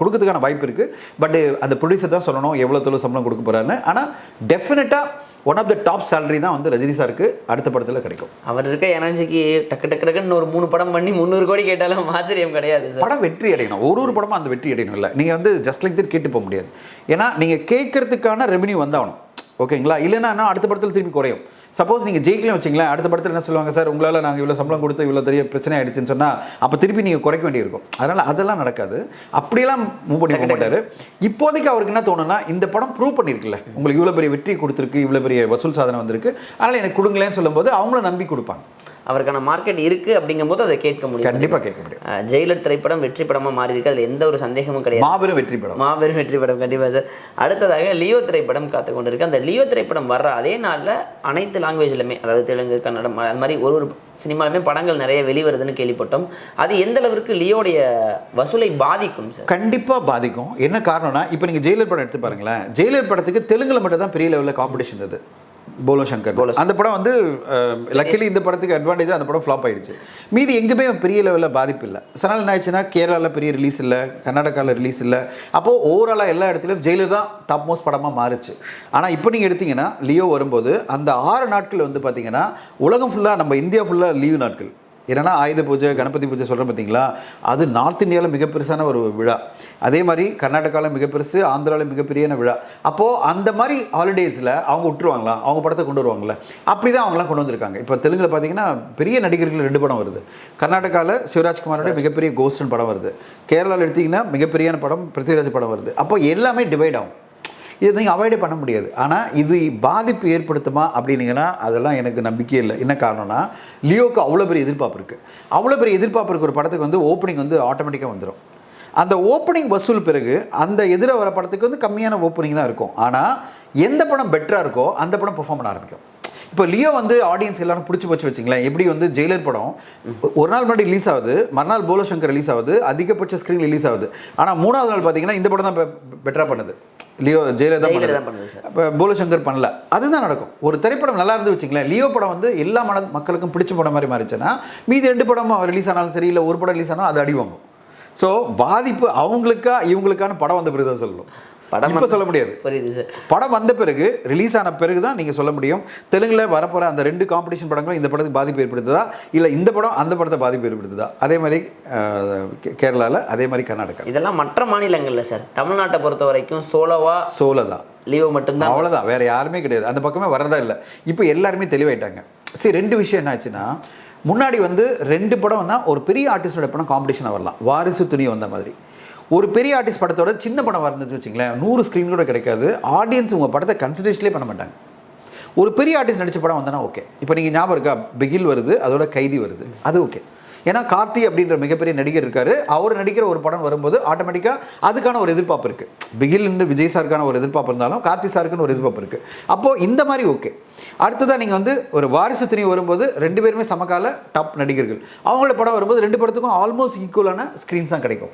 கொடுக்கறதுக்கான வாய்ப்பு இருக்குது பட் அந்த ப்ரொடியூசர் தான் சொல்லணும் எவ்வளோ தொழில் சம்பளம் கொடுக்க போகிறாருன்னு ஆனால் டெஃபினட்டாக one of the top salary தான் வந்து ரஜினி சாருக்கு அடுத்த படத்தில் கிடைக்கும். அவர் இருக்க எனர்ஜிக்கு டக்கு டக்கு டக்குன்னு ஒரு மூணு படம் பண்ணி முந்நூறு கோடி கேட்டாலும் ஆச்சரியம் கிடையாது படம் வெற்றி அடையணும். ஒரு ஒரு படமும் அந்த வெற்றி அடையணும் இல்லை. நீங்கள் வந்து ஜஸ்ட் லைக் தட் கேட்டு போக முடியாது. ஏன்னா நீங்கள் கேட்கறதுக்கான ரெவன்யூ வந்தாகணும். ஓகேங்களா இல்லைன்னா அடுத்த படத்தில் திருப்பி குறையும். சப்போஸ் நீங்கள் ஜெயிக்கலன்னு வச்சிங்களேன் அடுத்த படத்தில் என்ன சொல்லுவாங்க சார்? உங்களால் நாங்கள் இவ்வளோ சம்பளம் கொடுத்து இவ்வளோ பெரிய பிரச்சனை ஆயிடுச்சுன்னு சொன்னால் அப்போ திருப்பி நீங்கள் குறைக்க வேண்டியிருக்கும். அதனால் அதெல்லாம் நடக்காது. அப்படியெல்லாம் மூவ் பண்ணி போக மாட்டார். இப்போதைக்கு அவருக்கு என்ன தோணுன்னா இந்த படம் ப்ரூவ் பண்ணியிருக்குல்ல உங்களுக்கு இவ்வளோ பெரிய வெற்றி கொடுத்துருக்கு இவ்வளோ பெரிய வசூல் சாதனை வந்திருக்கு. அதனால் எனக்கு கொடுங்களேன்னு சொல்லும்போது அவங்கள நம்பி கொடுப்பாங்க. அவருக்கான மார்க்கெட் இருக்கு அப்படிங்கும்போது அதை கேட்க முடியும். கண்டிப்பாக கேட்க முடியும். ஜெயிலர் திரைப்படம் வெற்றி படமா மாறி இருக்கு அதுல எந்த ஒரு சந்தேகமும் கிடையாது. மாபெரும் வெற்றி படம். மாபெரும் வெற்றி படம் கண்டிப்பாக சார். அடுத்ததாக லியோ திரைப்படம் காத்து கொண்டிருக்கு அந்த லியோ திரைப்படம் வர்ற அதே நாளில் அனைத்து லாங்குவேஜ்லையுமே அதாவது தெலுங்கு கன்னடம் அது மாதிரி ஒரு ஒரு சினிமாலுமே படங்கள் நிறைய வெளிவருதுன்னு கேள்விப்பட்டோம். அது எந்த அளவிற்கு லியோடைய வசூலை பாதிக்கும் சார்? கண்டிப்பாக பாதிக்கும். என்ன காரணம்னா இப்போ நீங்கள் ஜெயிலர் படம் எடுத்து பாருங்களேன். ஜெயிலர் படத்துக்கு தெலுங்குல மட்டும் தான் பெரிய லெவலில் காம்படிஷன் இருந்தது போலோ சங்கர் அந்த படம் வந்து லக்கிலி இந்த படத்துக்கு அட்வான்டேஜ் அந்த படம் ஃப்ளாப் ஆயிடுச்சு. மீதி எங்குமே பெரிய லெவலில் பாதிப்பு இல்லை. சனால் என்ன ஆயிடுச்சுன்னா கேரளாவில் பெரிய ரிலீஸ் இல்லை கர்நாடகாவில் ரிலீஸ் இல்லை. அப்போது ஓவராலாக எல்லா இடத்துலையும் ஜெயிலர் தான் டாப் மோஸ்ட் படமாக மாறுச்சு. ஆனால் இப்போ நீங்கள் எடுத்தீங்கன்னா லியோ வரும்போது அந்த ஆறு நாட்கள் வந்து பார்த்தீங்கன்னா உலகம் ஃபுல்லாக நம்ம இந்தியா ஃபுல்லாக லீவு நாட்கள். என்னன்னா ஆயுத பூஜை கணபதி பூஜை சொல்கிறேன் பார்த்தீங்களா அது நார்த் இந்தியாவில் மிக பெருசான ஒரு விழா. அதே மாதிரி கர்நாடகாவில் மிக பெருசு ஆந்திராவில் மிகப்பெரியான விழா. அப்போது அந்த மாதிரி ஹாலிடேஸில் அவங்க விட்டுருவாங்களா அவங்க படத்தை கொண்டு வருவாங்களா அப்படி தான் அவங்களாம் கொண்டு வந்திருக்காங்க. இப்போ தெலுங்குல பார்த்தீங்கன்னா பெரிய நடிகர்கள் ரெண்டு படம் வருது. கர்நாடகாவில் சிவராஜ்குமாரோட மிகப்பெரிய கோஸ்டன் படம் வருது. கேரளாவில் எடுத்தீங்கன்னா மிகப்பெரியான படம் பிருத்திவிராஜ் படம் வருது. அப்போ எல்லாமே டிவைட் ஆகும். இது நீங்கள் அவாய்டே பண்ண முடியாது. ஆனால் இது பாதிப்பு ஏற்படுத்துமா அப்படின்னீங்கன்னா அதெல்லாம் எனக்கு நம்பிக்கையே இல்லை. என்ன காரணம்னா லியோக்கு அவ்வளோ பெரிய எதிர்பார்ப்பு இருக்குது அவ்வளோ பெரிய எதிர்பார்ப்பு இருக்க ஒரு படத்துக்கு வந்து ஓப்பனிங் வந்து ஆட்டோமேட்டிக்காக வந்துடும் அந்த ஓப்பனிங் வசூல் பிறகு அந்த எதிர வர படத்துக்கு வந்து கம்மியான ஓப்பனிங் தான் இருக்கும். ஆனால் எந்த படம் பெட்டராக இருக்கோ அந்த படம் பெர்ஃபார்ம் பண்ண ஆரம்பிக்கும். இப்போ லியோ வந்து ஆடியன்ஸ் எல்லாரும் பிடிச்சி போச்சு வச்சுங்களேன். எப்படி வந்து ஜெயிலர் படம்? ஒரு நாள் முன்னாடி ரிலீஸ் ஆகுது. மறுநாள் போலோ சங்கர் ரிலீஸ் ஆகுது. அதிகபட்ச ஸ்க்ரீன் ரிலீஸ் ஆகுது. ஆனால் மூணாவது நாள் பார்த்தீங்கன்னா இந்த படம் தான் பெட்டராக பண்ணுது. லியோ ஜெயிலர் தான் பண்ணுது. அப்போ போலசங்கர் பண்ணல. அதுதான் நடக்கும். ஒரு திரைப்படம் நல்லா இருந்து வச்சுங்களேன். லியோ படம் வந்து எல்லா மன மக்களுக்கும் பிடிச்ச படம் மாதிரி மாறிச்சுன்னா மீதி ரெண்டு படம் ரிலீஸ் ஆனாலும் சரி இல்லை ஒரு படம் ரிலீஸ் ஆனாலும் அது அடி வாங்கும். ஸோ பாதிப்பு அவங்களுக்கா இவங்களுக்கான படம் வந்த பிறகு தான் சொல்லணும். படம் இப்போ சொல்ல முடியாது. புரியுது சார். படம் வந்த பிறகு ரிலீஸ் ஆன பிறகு தான் நீங்கள் சொல்ல முடியும். தெலுங்குல வரப்போகிற அந்த ரெண்டு காம்படிஷன் படங்களும் இந்த படத்துக்கு பாதிப்பு ஏற்படுத்துதா? இல்லை இந்த படம் அந்த படத்தை பாதிப்பு ஏற்படுத்துதா? அதே மாதிரி கேரளாவில் அதே மாதிரி கர்நாடகா. இதெல்லாம் மற்ற மாநிலங்கள்ல சார். தமிழ்நாட்டை பொறுத்த வரைக்கும் சோலோவா சோலை தான். லியோ மட்டும்தான். அவ்வளோதான் வேற யாருமே கிடையாது. அந்த பக்கமே வரதா இல்லை. இப்போ எல்லாருமே தெளிவாயிட்டாங்க. சரி ரெண்டு விஷயம் என்ன ஆச்சுன்னா முன்னாடி வந்து ரெண்டு படம் தான் ஒரு பெரிய ஆர்டிஸ்டோட படம் காம்படிஷனாக வரலாம். வாரிசு துணி வந்த மாதிரி. ஒரு பெரிய ஆர்டிஸ்ட் படத்தோட சின்ன படம் வரந்துச்சு வச்சுங்களேன் நூறு ஸ்க்ரீன் கூட கிடைக்காது. ஆடியன்ஸ் உங்கள் படத்தை கன்சிடரேஷன்லேயே பண்ண மாட்டாங்க. ஒரு பெரிய ஆர்டிஸ்ட் நடித்த படம் வந்தனா ஓகே இப்போ நீங்கள் ஞாபகம் இருக்கா? பிகில் வருது அதோட கைதி வருது. அது ஓகே ஏன்னா கார்த்தி அப்படின்ற மிகப்பெரிய நடிகர் இருக்காரு. அவர் நடிக்கிற ஒரு படம் வரும்போது ஆட்டோமேட்டிக்காக அதுக்கான ஒரு எதிர்பார்ப்பு இருக்குது பிகில் விஜய் சாருக்கான ஒரு எதிர்பார்ப்பு இருந்தாலும் கார்த்தி சாருக்குன்னு ஒரு எதிர்பார்ப்பு இருக்குது அப்போது இந்த மாதிரி ஓகே அடுத்ததாக நீங்கள் வந்து ஒரு வாரிசு துணி வரும்போது ரெண்டு பேருமே சமகால டாப் நடிகர்கள். அவங்கள படம் வரும்போது ரெண்டு படத்துக்கும் ஆல்மோஸ்ட் ஈக்குவலான ஸ்க்ரீன்ஸ் தான் கிடைக்கும்.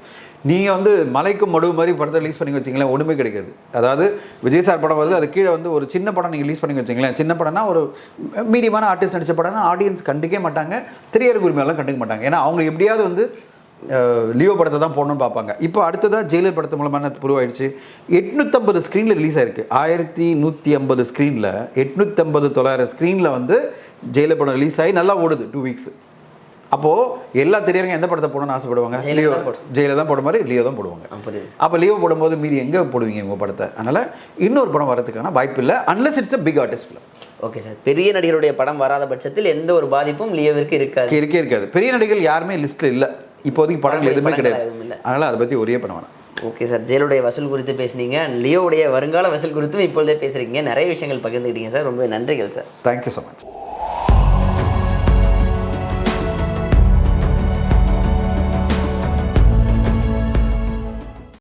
நீங்கள் வந்து மலைக்கும் மடுவு மாதிரி படத்தை ரிலீஸ் பண்ணி வச்சிங்களேன் ஒன்றுமே கிடைக்காது. அதாவது விஜய் சார் படம் வருது அது கீழே வந்து ஒரு சின்ன படம் நீங்கள் ரிலீஸ் பண்ணி வச்சிங்களேன் சின்ன படம்னா ஒரு மீடியமான ஆர்டிஸ்ட் நடித்த படம்னா ஆடியன்ஸ் கண்டுக்கே மாட்டாங்க திரையரங்கு உரிமையெல்லாம் கண்டுக்க மாட்டாங்க. ஏன்னா அவங்க எப்படியாவது வந்து லியோ படத்தை தான் போடணும்னு பார்ப்பாங்க. இப்போ அடுத்ததாக ஜெயிலர் படத்து மூலமாக என்ன உருவாயிடுச்சு எட்நூற்றம்பது ஸ்க்ரீனில் ரிலீஸ் ஆயிருக்கு. ஆயிரத்தி நூற்றி ஐம்பது ஸ்க்ரீனில் எட்நூற்றம்பது தொள்ளாயிரம் ஸ்க்ரீனில் வந்து ஜெயிலர் படம் ரிலீஸ் ஆகி நல்லா ஓடுது டூ வீக்ஸ் அப்போது எல்லா திரையரங்க எந்த படத்தை போடணும்னு ஆசைப்படுவாங்க? லியோ. தான் போடும். ஜெயிலர் தான் போட மாதிரி லியோ தான் போடுவாங்க. அப்போ லீவ் போடும்போது மீதி எங்கே போடுவீங்க உங்கள் படத்தை? அதனால் இன்னொரு படம் வரதுக்கான வாய்ப்பு இல்லை unless it's a big artist film okay sir பெரிய நடிகருடைய படம் வராத பட்சத்தில் எந்த ஒரு பாதிப்பும் லியோவிற்கு இருக்காது. இருக்கே இருக்காது. பெரிய நடிகர்கள் யாருமே லிஸ்ட்டில் இல்லை. இப்போதைக்கு படங்கள் எதுவுமே கிடையாது. அதனால் அதை பற்றி ஒரே பண்ண வேணாம். ஓகே சார் ஜெயலுடைய வசூல் குறித்து பேசுனீங்க. லியோவுடைய வருங்கால வசூல் குறித்தும் இப்பொழுதே பேசுறீங்க நிறைய விஷயங்கள் பகிர்ந்துக்கிட்டீங்க சார் ரொம்ப நன்றிகள் சார் தேங்க்யூ ஸோ மச்